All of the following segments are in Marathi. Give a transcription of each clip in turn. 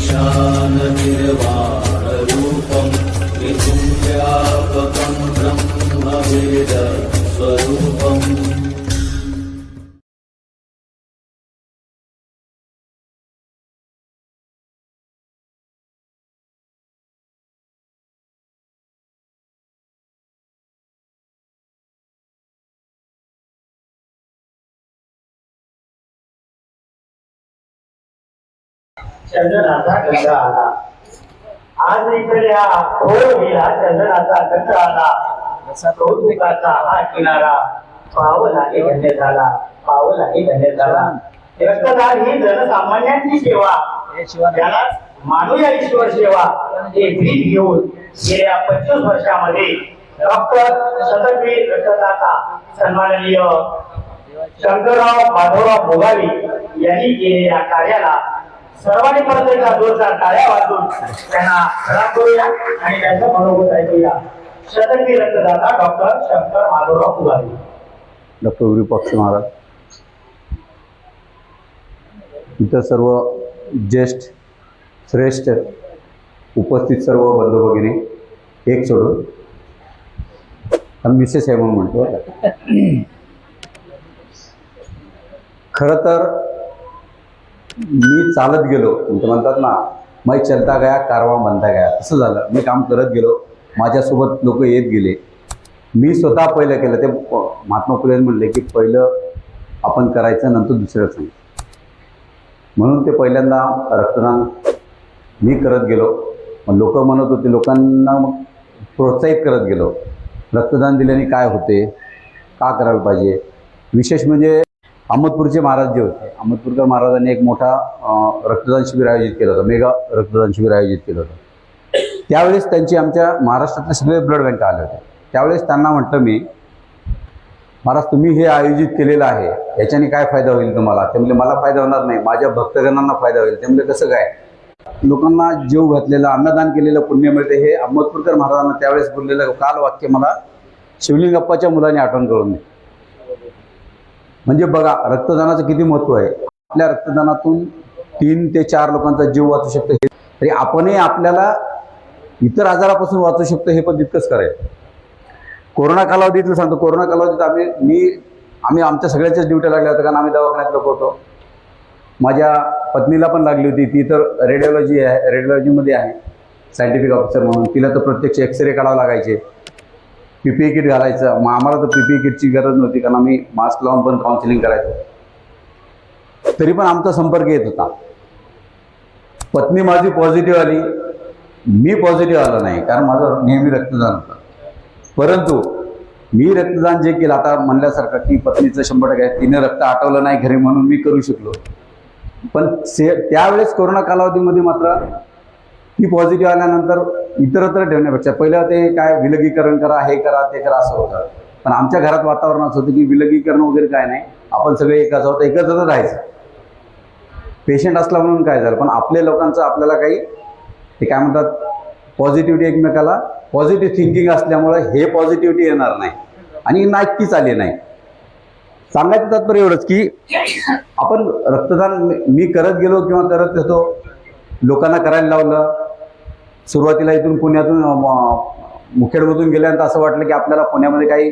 ईशाननिर्वाणरूपम् चंदनाचा गंध आला. आज इकडे हा इकडल्या खोडीला चंदनाचा गंध आला. कौतुकाचा हा किनारा पावलाने धन्य झाला. पावलाने धन्य झाला. रक्तदान ही जनसामान्यांची सेवा. त्याला मानूया ईश्वर सेवा. हे ब्रीद घेऊन गेल्या पंचवीस वर्षामध्ये डॉक्टर शतकवीर रक्तदाता सन्माननीय शंकरराव माधवराव भोगावी यांनी केलेल्या कार्याला सर्वांनी परत एकदा जोरदार टाळ्या वाजून त्यांना सलाम करूया आणि त्यांचं मनोगत ऐकूया. शतकी रक्तदाता डॉक्टर शंकर माधवराव पुगारी डॉक्टर विरूपाक्ष महाराज. इतर सर्व ज्येष्ठ श्रेष्ठ उपस्थित सर्व बंधू भगिनी एक सोडून. आणि मिसेस आहे म्हणून म्हणतो खरं तर मी चालत गेलो. म्हणजे म्हणतात ना मै चलता गया कारवा बनता गया. असं झालं. मी काम करत गेलो. माझ्यासोबत लोक येत गेले. मी स्वतः पहिलं केलं. ते महात्मा फुले म्हणले की पहिलं आपण करायचं नंतर दुसरं सांग. म्हणून ते पहिल्यांदा रक्तदान मी करत गेलो. लोक म्हणत होते लोकांना मग प्रोत्साहित करत गेलो. रक्तदान दिल्याने काय होते? का करायला पाहिजे? विशेष म्हणजे अहमदपूरचे महाराज जे होते अहमदपूरकर महाराजांनी एक मोठा रक्तदान शिबिर आयोजित केलं होतं मेगा रक्तदान शिबिर आयोजित केलं होतं. त्यावेळेस त्यांची आमच्या महाराष्ट्रातले सगळे ब्लड बँक आले होते. त्यावेळेस त्यांना म्हटलं मी महाराज तुम्ही हे आयोजित केलेलं आहे याच्याने काय फायदा होईल तुम्हाला? ते म्हणजे मला फायदा होणार नाही माझ्या भक्तगणांना फायदा होईल. ते म्हणजे कसं काय? लोकांना जीव घातलेलं अन्नदान केलेलं पुण्य मिळते हे अहमदपूरकर महाराजांना त्यावेळेस बोललेलं काल वाक्य मला शिवलिंगप्पाच्या मुलाने आठवण करून दे म्हणजे बघा रक्तदानाचं किती महत्त्व आहे? आपल्या रक्तदानातून तीन ते चार लोकांचा जीव वाचू शकतो हे. तरी आपणही आपल्याला इतर आजारापासून वाचू शकतो हे पण तितकंच करायचं कोरोना कालावधीतलं सांगतो कोरोना कालावधीत आम्ही मी आम्ही आमच्या सगळ्याच्याच ड्युट्या लागल्या होत्या कारण आम्ही दवाखान्यात लोक होतो. माझ्या पत्नीला पण लागली होती ती तर रेडिओलॉजी आहे रेडिओलॉजीमध्ये आहे सायंटिफिक ऑफिसर म्हणून. तिला तर प्रत्यक्ष एक्सरे काढावं लागायचे. पी पी किट घालायचं. मग आम्हाला तर पी पी किटची गरज नव्हती कारण आम्ही मास्क लावून पण काउन्सिलिंग करायचो. तरी पण आमचा संपर्क येत होता. पत्नी माझी पॉझिटिव्ह आली. मी पॉझिटिव्ह आलो नाही कारण माझं नेहमी रक्तदान होतं. परंतु मी रक्तदान जे केलं आता म्हणल्यासारखं की पत्नीचं शंभर टक्के आहे, तिने रक्त आटवलं नाही घरी म्हणून मी करू शकलो. पण से त्यावेळेस कोरोना कालावधीमध्ये मात्र ती पॉझिटिव्ह आल्यानंतर इतरत्र ठेवण्यापेक्षा पहिलं ते काय विलगीकरण करा हे करा ते करा असं होतं. पण आमच्या घरात वातावरण असं होतं की विलगीकरण वगैरे काय नाही. आपण सगळे एकाच आहोत एकत्रच राहायचं. पेशंट असला म्हणून काय झालं? पण आपल्या लोकांचं आपल्याला काही ते काय म्हणतात पॉझिटिव्हिटी एकमेकाला पॉझिटिव्ह थिंकिंग असल्यामुळे हे पॉझिटिव्हिटी येणार नाही. आणि नक्कीच आली नाही. सांगायचं तात्पर्य एवढंच की आपण रक्तदान मी- मी करत गेलो किंवा करत होतो लोकांना करायला लावलं सुरुवातीला इथून पुण्यातून मुखेडमधून गेल्यानंतर असं वाटलं की आपल्याला पुण्यामध्ये काही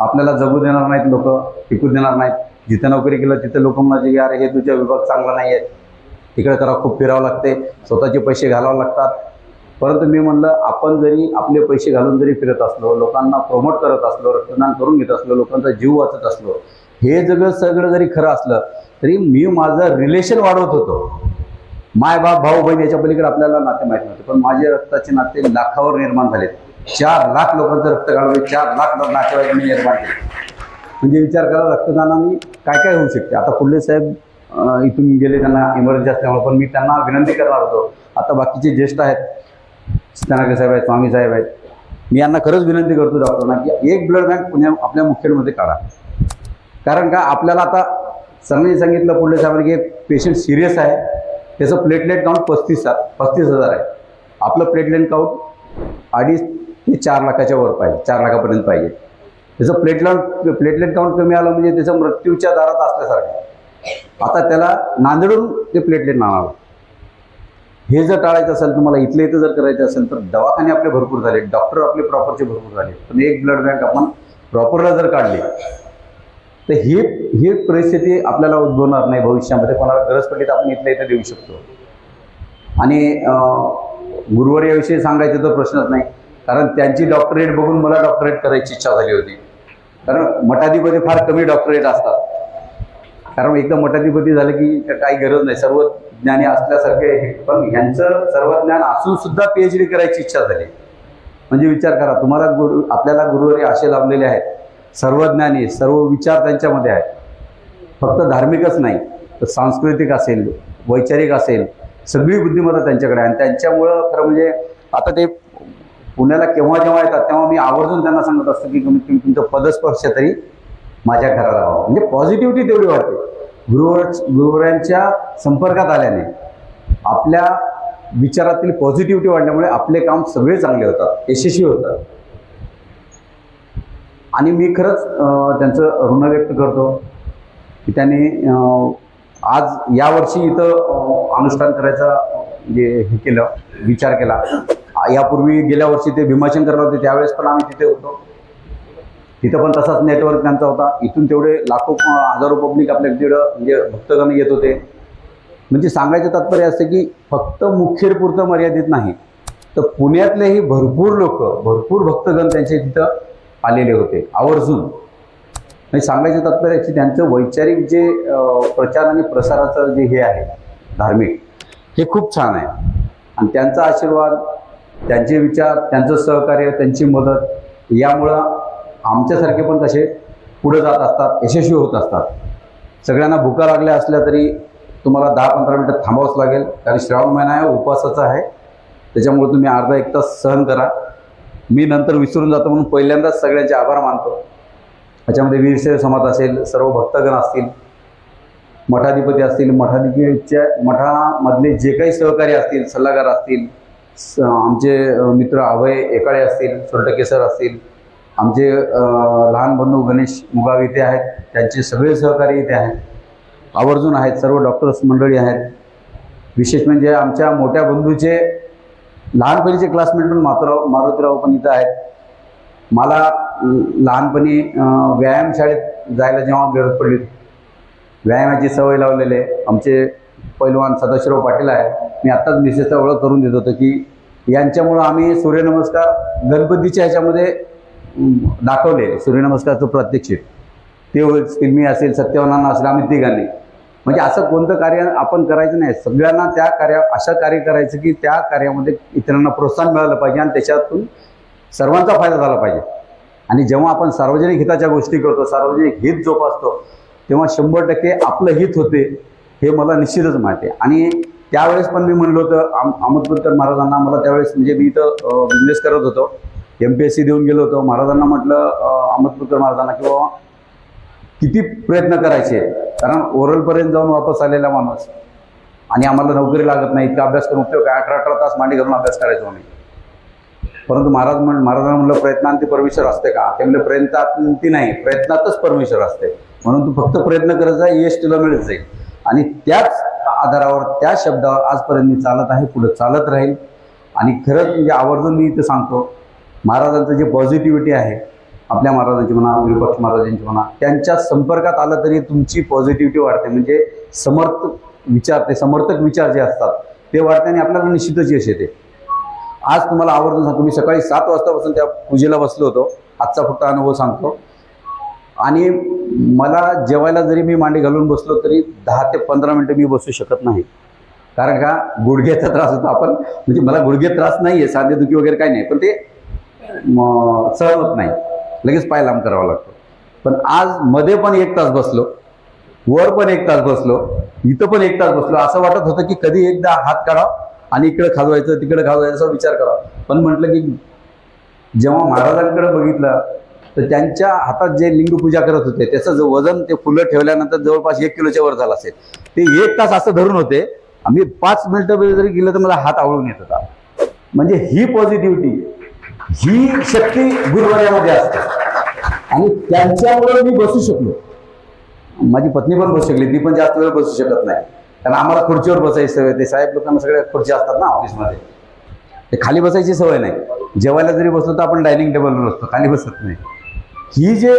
आपल्याला जगू देणार नाहीत लोक टिकू देणार नाहीत. जिथं नोकरी केलं तिथं लोक म्हणायचे की अरे हे तुझा विभाग चांगला नाही आहे. तिकडे करा खूप फिरावं लागते. स्वतःचे पैसे घालावे लागतात. परंतु मी म्हणलं आपण जरी आपले पैसे घालून जरी फिरत असलो लोकांना प्रमोट करत असलो रक्तदान करून घेत असलो लोकांचा जीव वाचत असलो हे जगं सगळं जरी खरं असलं तरी मी माझं रिलेशन वाढवत होतो. माय बाप भाऊ बहीण याच्या पलीकडे आपल्याला नाते माहीत नव्हते. पण माझे रक्ताचे नाते लाखावर निर्माण झालेत. चार लाख लोकांचं रक्त काढून चार लाख नातेवाईक मी निर्माण केले. म्हणजे विचार करा रक्तदानाने काय काय होऊ शकते? आता फुले साहेब इथून गेले त्यांना इमर्जन्सी असल्यामुळे पण मी त्यांना विनंती करणार होतो. आता बाकीचे ज्येष्ठ आहेत सीतानागे साहेब आहेत स्वामी साहेब आहेत. मी यांना खरंच विनंती करतो डॉक्टरांना की एक ब्लड बँक पुण्या आपल्या मुखेडमध्ये काढा. कारण का आपल्याला आता सरांनी सांगितलं पुढल्या साहेबांनी की पेशंट सिरियस आहे. त्याचं प्लेटलेट काउंट पस्तीस पस्तीस हजार आहे. आपलं प्लेटलेट काउंट अडीच ते चार लाखाच्या वर पाहिजे. चार लाखापर्यंत पाहिजे. त्याचं प्लेटलेट प्लेटलेट काउंट कमी आलं म्हणजे त्याचं मृत्यूच्या दारात असल्यासारखं आता त्याला नांदेडून ते प्लेटलेट आणावं हे जर टाळायचं असेल तुम्हाला इथले इथं जर करायचं असेल तर दवाखाने आपले भरपूर झाले. डॉक्टर आपले प्रॉपरचे भरपूर झाले. पण एक ब्लड बँक आपण प्रॉपरला जर काढली तर ही ही परिस्थिती आपल्याला उद्भवणार नाही भविष्यामध्ये. कोणाला गरज पडली तर आपण इथल्या इथं देऊ शकतो. आणि गुरुवार याविषयी सांगायचं तर प्रश्नच नाही. कारण त्यांची डॉक्टरेट बघून मला डॉक्टरेट करायची इच्छा झाली होती. कारण मठाधिपती फार कमी डॉक्टरेट असतात. कारण एकदा मठाधिपती झालं की काही गरज नाही. सर्व ज्ञानी असल्यासारखे हे. पण यांचं सर्व ज्ञान असून सुद्धा पीएच डी करायची इच्छा झाली. म्हणजे विचार करा तुम्हाला गुरु आपल्याला गुरुवारी आशे लाभलेले आहेत. सर्वज्ञानी सर्व विचार त्यांच्यामध्ये आहेत. फक्त धार्मिकच नाही तर सांस्कृतिक असेल वैचारिक असेल सगळी बुद्धिमत्ता त्यांच्याकडे आहे. आणि त्यांच्यामुळं खरं म्हणजे आता ते पुण्याला केव्हा जेव्हा येतात तेव्हा मी आवर्जून त्यांना सांगत असतो की कमीत कमी तुमचं पदस्पर्श तरी माझ्या घराला व्हावं म्हणजे पॉझिटिव्हिटी तेवढी वाटते गुरुवर गुरुवरांच्या संपर्कात आल्याने आपल्या विचारातील पॉझिटिव्हिटी वाढल्यामुळे आपले काम सगळे चांगले होतात यशस्वी होतात. आणि मी खरंच त्यांचं ऋण व्यक्त करतो की त्यांनी आज यावर्षी इथं अनुष्ठान करायचा जे हे केलं विचार केला. यापूर्वी गेल्या वर्षी ते भीमाशंकरला होते त्यावेळेस पण आम्ही तिथे होतो. तिथं पण तसाच नेटवर्क त्यांचा होता. इथून तेवढे लाखो हजारो पब्लिक आपल्या तिकडं म्हणजे भक्तगण येत होते. म्हणजे सांगायचं तात्पर्य असतं की फक्त मुखेरपुरतं मर्यादित नाही. तर पुण्यातलेही भरपूर लोक भरपूर भक्तगण त्यांचे तिथं आलेले होते आवर्जून. म्हणजे सांगायचं तात्पर्य की त्यांचं वैचारिक जे प्रचार आणि प्रसाराचं जे हे आहे धार्मिक हे खूप छान आहे. आणि त्यांचा आशीर्वाद त्यांचे विचार त्यांचं सहकार्य त्यांची मदत यामुळं आमच्यासारखे पण कसे पुढे जात असतात यशस्वी होत असतात. सगळ्यांना भुका लागल्या असल्या तरी तुम्हाला दहा पंधरा मिनटं थांबावंच लागेल. कारण श्रावण महिना आहे उपवासाचा आहे. त्याच्यामुळे तुम्ही अर्धा एक तास सहन करा. मी नंतर विसरून जातो म्हणून पहिल्यांदाच सगळ्यांचे आभार मानतो. त्याच्यामध्ये वीरशैव समाज असेल सर्व भक्तगण असतील मठाधिपती असतील मठाधिपतीच्या मठामधले जे काही सहकारी असतील सल्लागार असतील स- आमचे मित्र अभय एकाळे असतील सोरटके सर असतील आमचे लहान बंधू गणेश मुगाव इथे आहेत त्यांचे सगळे सहकारी इथे आहेत. आवर्जून आहेत सर्व डॉक्टर्स मंडळी आहेत. विशेष म्हणजे आमच्या मोठ्या बंधूचे लहानपणीचे क्लासमेट पण मातुराव मारुतीराव पण इथं आहेत. मला लहानपणी व्यायामशाळेत व्यायाम शाळेत जायला जेव्हा गरज पडली व्यायामाची सवय लावलेले आमचे पैलवान सदाशिवराव पाटील आहेत. मी आत्ताच मिसेसचा ओळख करून देत होतो की यांच्यामुळं आम्ही सूर्यनमस्कार गणपतीच्या ह्याच्यामध्ये दाखवले सूर्यनमस्कारचं प्रात्यक्षिक. ते होईल मी असेल सत्यवानांना असेल आम्ही तिघांनी. म्हणजे असं कोणतं कार्य आपण करायचं नाही. सगळ्यांना त्या कार्या अशा कार्य करायचं की त्या कार्यामध्ये इतरांना प्रोत्साहन मिळालं पाहिजे आणि त्याच्यातून सर्वांचा फायदा झाला पाहिजे. आणि जेव्हा आपण सार्वजनिक हिताच्या गोष्टी करतो सार्वजनिक हित जोपासतो तेव्हा शंभर टक्के आपलं हित होते हे मला निश्चितच माहिती आहे. आणि त्यावेळेस पण मी म्हणलं होतं आम अहमदपूरकर महाराजांना मला त्यावेळेस म्हणजे मी इथं बिझनेस करत होतो. एम पी एस सी देऊन गेलो होतो. महाराजांना म्हटलं अं, अहमदपूरकर महाराजांना किंवा किती प्रयत्न करायचे? कारण ओरलपर्यंत जाऊन वापस आलेला माणूस. आणि आम्हाला नोकरी लागत नाही इतका अभ्यास करून उपयोग काय अठरा अठरा तास मांडी घालून अभ्यास करायचो आम्ही. परंतु महाराज म्हण महाराजांना म्हणलं प्रयत्नांती परमेश्वर असते का? ते म्हणले प्रयत्नांती नाही प्रयत्नातच परमेश्वर असते. म्हणून तू फक्त प्रयत्न करत जा यश तुला मिळत जाईल. आणि त्याच आधारावर त्या शब्दावर आजपर्यंत मी चालत आहे पुढे चालत राहील. आणि खरंच म्हणजे आवर्जून मी इथं सांगतो महाराजांचं जे पॉझिटिव्हिटी आहे आपल्या महाराजांची म्हणा विरुपक्ष महाराजांची म्हणा त्यांच्या संपर्कात आलं तरी तुमची पॉझिटिव्हिटी वाढते. म्हणजे समर्थ विचार ते समर्थक विचार जे असतात ते वाढते आणि आपल्याला निश्चितच यश येते. आज तुम्हाला आवर्जून सांगतो मी सकाळी सात वाजतापासून त्या पूजेला बसलो होतो. आजचा फक्त अनुभव सांगतो. आणि मला जेवायला जरी मी मांडी घालून बसलो तरी दहा ते पंधरा मिनटं मी बसू शकत नाही. कारण का? गुडघ्याचा त्रास होता आपण. म्हणजे मला गुडघे त्रास नाही आहे सांधेदुखी वगैरे काही नाही. पण ते म, सहन होत नाही. लगेच पाय लांब करावा लागतो. पण आज मध्ये पण एक तास बसलो वर पण एक तास बसलो इथं पण एक तास बसलो असं वाटत होतं की कधी एकदा हात काढावा आणि इकडे खाजवायचं तिकडे खाजवायचं असा विचार करावा पण म्हटलं की जेव्हा महाराजांकडे बघितलं तर त्यांच्या हातात जे लिंगपूजा करत होते त्याचं जे वजन ते फुलं ठेवल्यानंतर जवळपास एक किलोच्या वर झालं असेल. ते एक तास असं धरून होते आम्ही पाच मिनिटं जरी गेलं तर मला हात आवळून येत होता. म्हणजे ही पॉझिटिव्हिटी ही शक्ती गुरुवाऱ्यामध्ये असते. आणि त्यांच्यामुळे मी बसू शकलो. माझी पत्नी पण बसू शकली ती पण जास्त वेळ बसू शकत नाही. कारण आम्हाला खुर्चीवर बसायची सवय ते साहेब लोकांना सगळ्या खुर्ची असतात ना ऑफिसमध्ये. ते खाली बसायची सवय नाही. जेवायला जरी बसलो तर आपण डायनिंग टेबलवर बसतो खाली बसत नाही. ही जे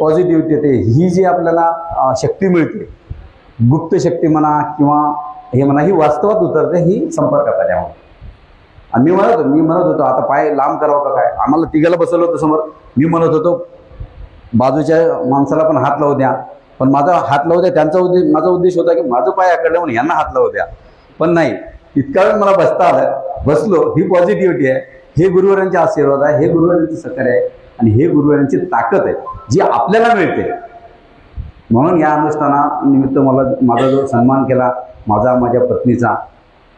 पॉझिटिव्हिटी येते ही जी आपल्याला शक्ती मिळते गुप्त शक्ती म्हणा किंवा हे म्हणा ही वास्तवात उतरते ही संपर्क कार्यामुळे आणि मी म्हणत होतो मी म्हणत होतो आता पाय लांब करावं का काय? आम्हाला तिघाला बसवलं होतं समोर. मी म्हणत होतो बाजूच्या माणसाला पण हात लावू द्या. पण माझा हात लावू द्या त्यांचा उद्देश माझा उद्देश होता की माझं पाय आकडलं म्हणून यांना हात लावू द्या. पण नाही इतका वेळ मला बसता आलं. बसलो ही पॉझिटिव्हिटी आहे. हे गुरुवारांचे आशीर्वाद आहे हे गुरुवारांचे सहकार्य आहे आणि हे गुरुवारांची ताकद आहे जी आपल्याला मिळते. म्हणून या अनुष्ठानानिमित्त मला माझा जो सन्मान केला माझा माझ्या पत्नीचा.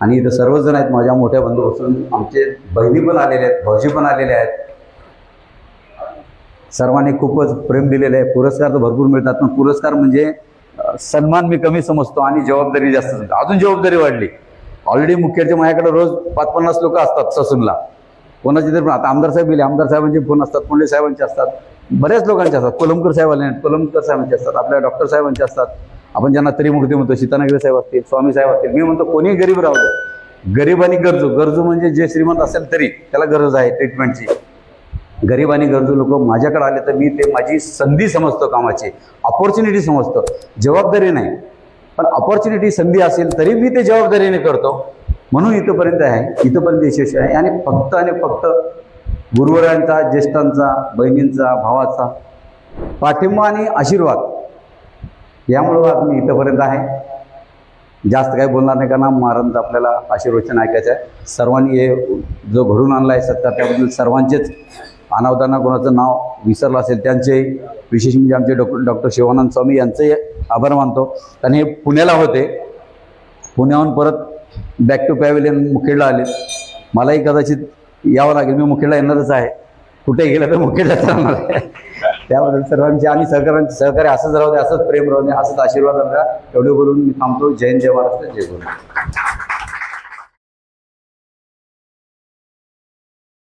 आणि इथं सर्वजण आहेत माझ्या मोठ्या बंधूपासून आमचे बहिणी पण आलेले आहेत भाऊजी पण आलेले आहेत. सर्वांनी खूपच प्रेम दिलेलं आहे. पुरस्कार तर भरपूर मिळतात पण पुरस्कार म्हणजे सन्मान मी कमी समजतो आणि जबाबदारी जास्त समजतो. अजून जबाबदारी वाढली. ऑलरेडी मुख्याच्या माझ्याकडे रोज पाच पन्नास लोक असतात ससूनला. कोणाचे तरी पण आता आमदार साहेब गेले आमदार साहेबांचे फोन असतात पुंडे साहेबांचे असतात बऱ्याच लोकांचे असतात. कोलमकर साहेब आले कोलमकर साहेबांचे असतात आपल्या डॉक्टर साहेबांचे असतात. आपण ज्यांना तरी म्हणतो सीतानगरी साहेब असतील स्वामी साहेब असतील मी म्हणतो कोणी गरीब राहू दे. गरीब आणि गरजू गरजू म्हणजे जे श्रीमंत असेल तरी त्याला गरज आहे ट्रीटमेंटची गरीब आणि गरजू लोक माझ्याकडे आले तर मी ते माझी संधी समजतो कामाची ऑपॉर्च्युनिटी समजतो. जबाबदारी नाही. पण ऑपॉर्च्युनिटी संधी असेल तरी मी ते जबाबदारीने करतो. म्हणून इथंपर्यंत आहे इथंपर्यंत यशस्वी आहे. आणि फक्त आणि फक्त गुरुवरांचा ज्येष्ठांचा बहिणींचा भावाचा पाठिंबा आणि आशीर्वाद यामुळं आज मी इथंपर्यंत आहे. जास्त काही बोलणार नाही कारण महाराज आपल्याला आशीर्वचन ऐकायचं आहे सर्वांनी हे जो घडून आणला आहे सत्ता त्याबद्दल सर्वांचेच अनावताना कोणाचं नाव विसरलं असेल त्यांचे विशेष म्हणजे आमचे डॉक्टर डॉक्टर शिवानंद स्वामी यांचे आभार मानतो. कारण हे पुण्याला होते. पुण्याहून परत बॅक टू पॅव्हिलियन मुखेडला आले. मलाही कदाचित यावं लागेल. मी मुखेडला येणारच आहे. कुठे गेलं तर मुखेडला राहणार आहे. त्याबद्दल सर्वांचे आणि सहकार्यांचे सहकार्य असंच राहू दे असंच प्रेम राहू दे असंच आशीर्वाद राहू द्या एवढे बोलून मी थांबतो. जय जय महाराष्ट्र जय गुरु